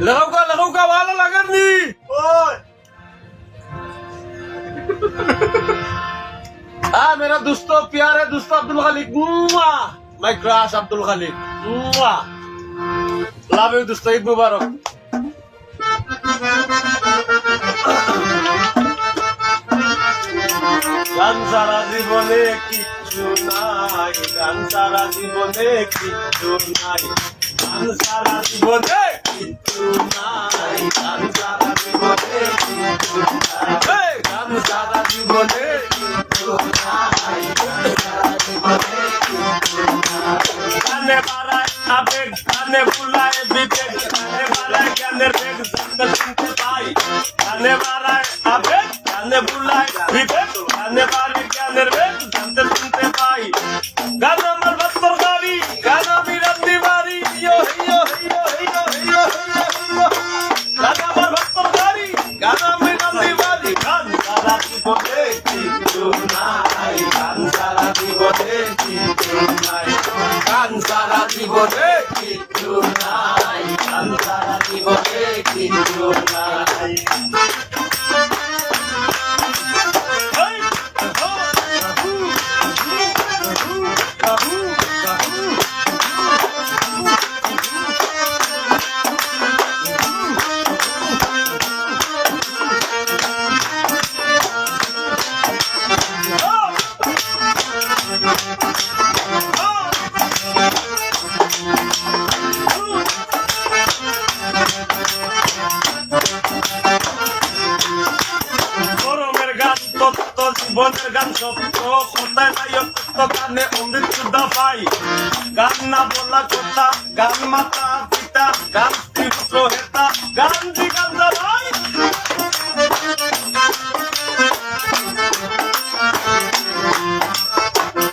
Lakaw ka, lakaw ka, wala lagar ni! Oy! Ah, मेरा दोस्तों प्यारे दोस्तों अब्दुल खालिक मुआ माय क्रश अब्दुल खालिक मुआ लव यू दोस्तों ईद मुबारक গান সারা জীবনে কিচ্ছু নাই গান সারা জীবনে কিচ্ছু নাই গান সারা জীবনে কিচ্ছু নাই গান সারা জীবনে কিচ্ছু নাই এই, গান সারা জীবনে কিচ্ছু নাই গান সারা জীবনে কিচ্ছু নাই গানে বাড়ায় আবেগ গানে বুলায় বিবেক গানে বাড়ায় জ্ঞানের বেগ জানতে শুনতে পাই গানে বাড়ায় আবেগ গানে বুলায় বিবেক গানে বাড়ায় জ্ঞানের বেগ জানতে শুনতে পাই সারা জীবনে কিছু নাই সারা জীবনে কিছু নাই। না বলা গান মাতা, পিতা, গান স্ত্রী, পুত্র, হেতা, গান জি ভাই।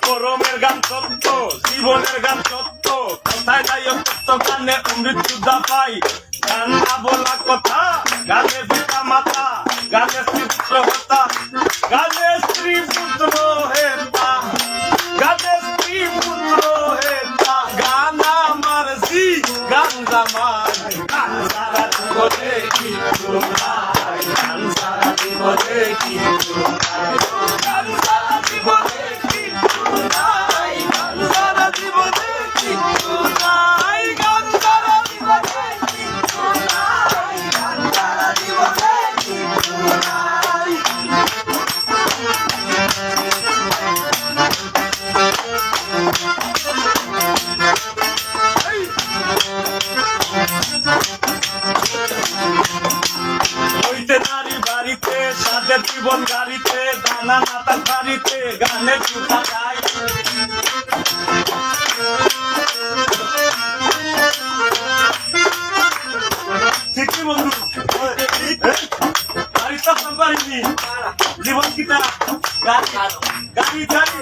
গরমের গান সত্য জীবনের গান সত্য কোথায় নাই অত্যন্ত গানে অমৃত পাই গান না বলা কথা, গানে পিতা মাতা, গানে স্ত্রী, পুত্র গানে স্ত্রী জীবনে জীবন গাড়িতে গানা নাতার বাড়িতে গানে জুতা যায় ঠিকই বন্ধু গাড়ি তো পারিনি জীবন কিতা গাড়ি গাড়ি গাড়ি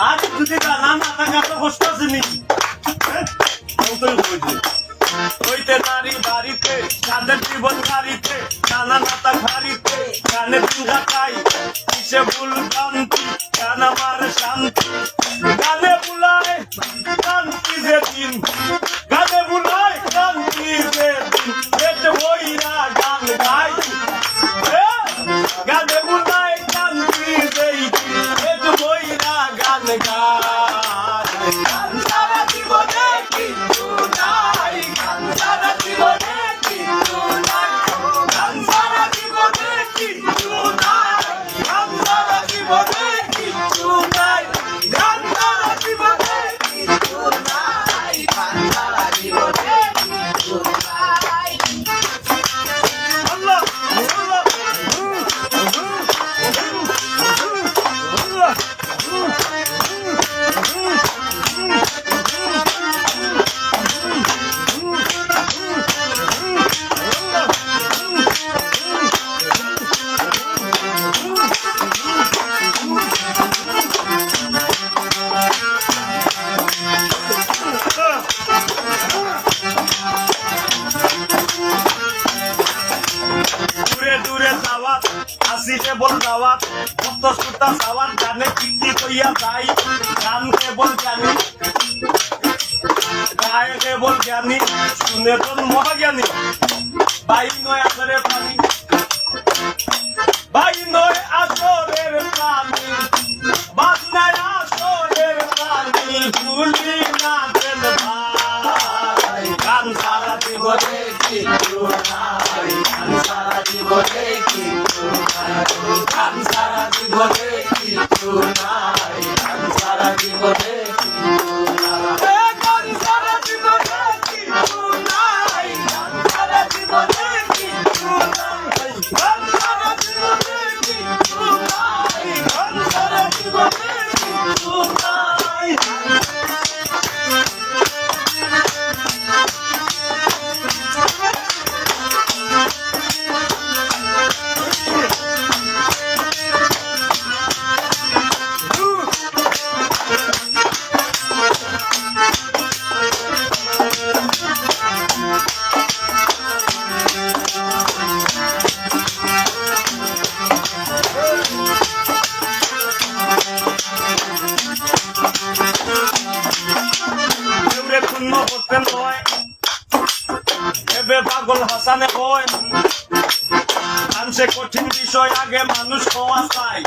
আরে যদি না না টাকা তো কষ্ট আছে হইতে নারী বাড়িতে সাদের জীবন গাড়িতে নানা নাতা ঘাড়িতে গানে দুর্গা পাই কিসে ভুল ভ্রান্তি গান আমার শান্তি। গানে বুলায় শান্তি যে দিন গানে বুলায় শান্তি যে দিন। পেট হইরা গান গাই। গানে বুলায় শান্তি যেই দিন, পেট হইরা গান গাই। আসি কেবল দাওয়াত ভক্ত শ্রোতা সাওয়াত গানে কীর্তি কইয়া যাই গান কেবল জানি গায়ে কেবল জ্ঞানী, শুনে তোর মহাজ্ঞানী। বাই নয় আসরে পানি। বাই নয় আসরের পানি। কিছু পূর্ণ করতেন হয়। এবে পাগল হাসানে হয়। আনছে কঠিন বিষয়, আগে মানুষ হওয়া চাই।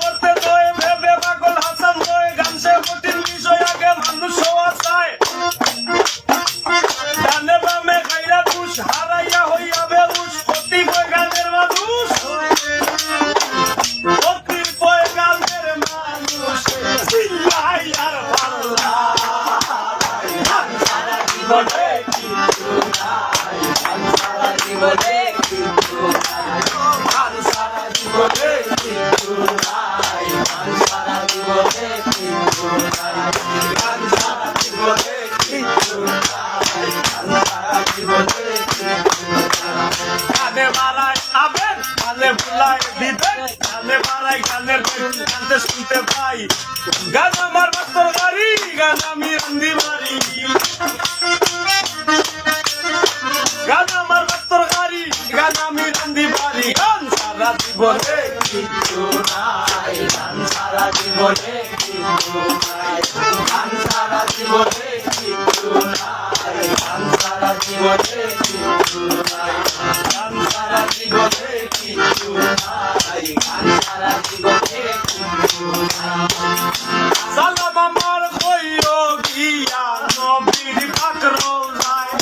করতে নয় বিবেক বেগ শুনতে পাই। গান আমার গাড়ি গান আমি রান্দি মারি গান আমার মাত্র গাড়ি গান আমি মারি গান সারা জীবনে কিছু নাই, গান সারা জীবনে কিছু নাই। গান সারা জীবনে কিছু নাই, গান সালাম আমার কইও গিয়া, নবীর পাক রোজায়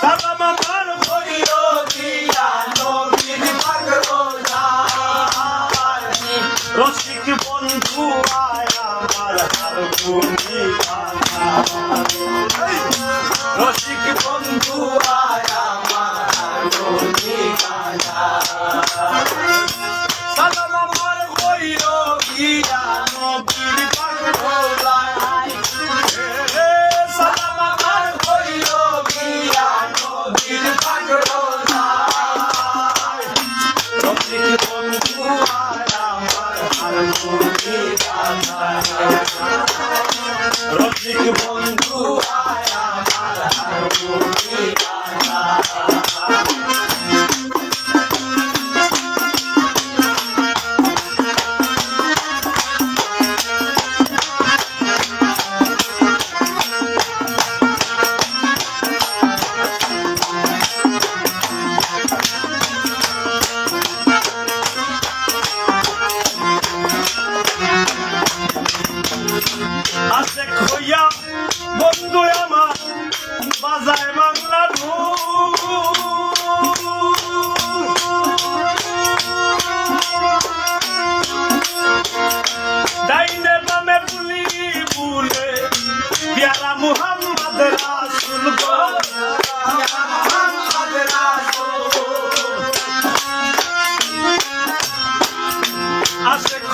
সালাম আমার কইও গিয়া, নবীর পাক রোজায় রসিক বন্ধু আয় আমার হার ভূমি রসিক বন্ধু রসিক বন্ধু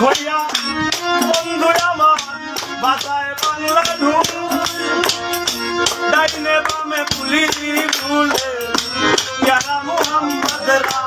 খইয়া বন্ধু আমার বাজায় বাংলা ধুম ডাইনে বামে পুলি ভুলে প্যারা মোহাম্মদ রাসুল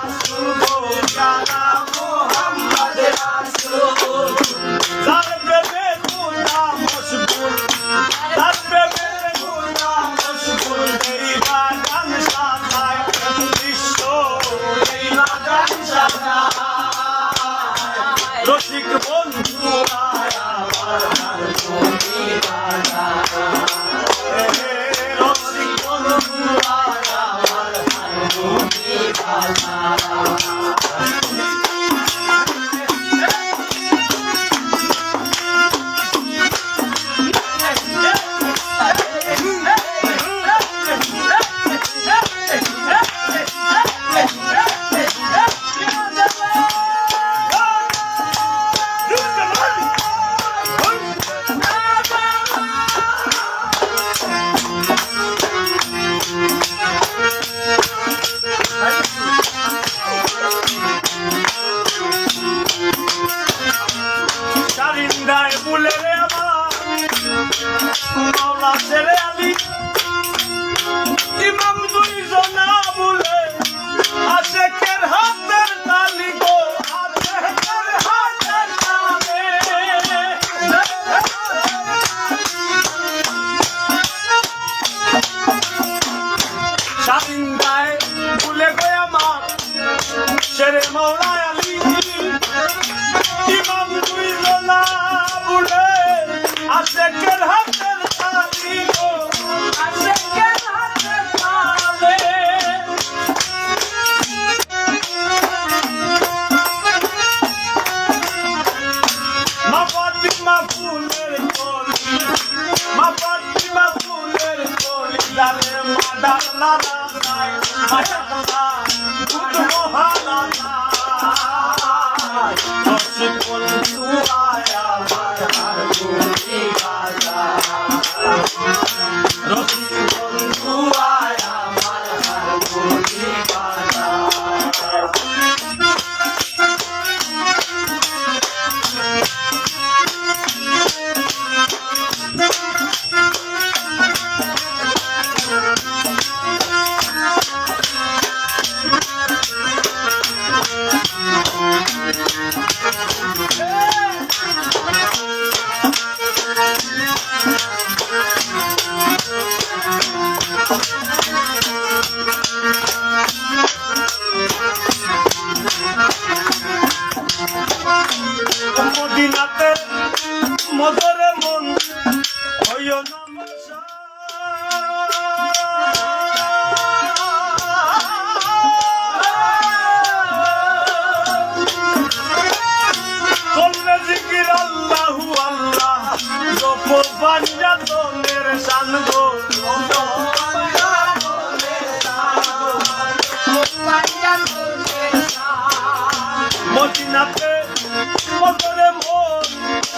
আমাদের মন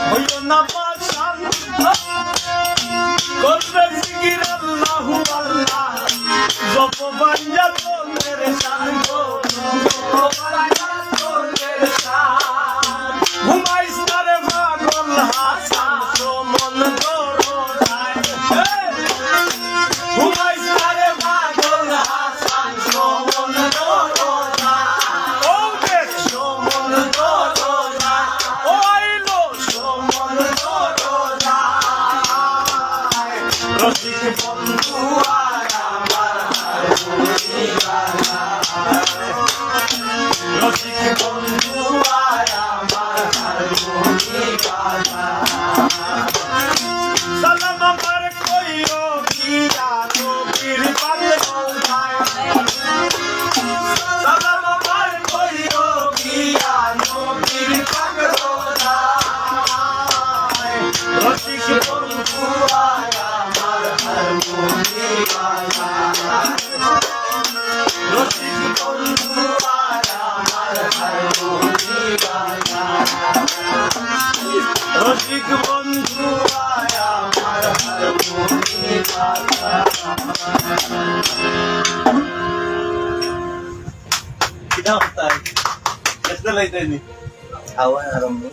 হইল না পাশান করবে জিকির আল্লাহু আল্লাহ জপ পাঞ্জাব রসিক বন্ধু আয়া আমার হর মোহিনী क्या होता है कैसे लगता है नहीं हवा आराम में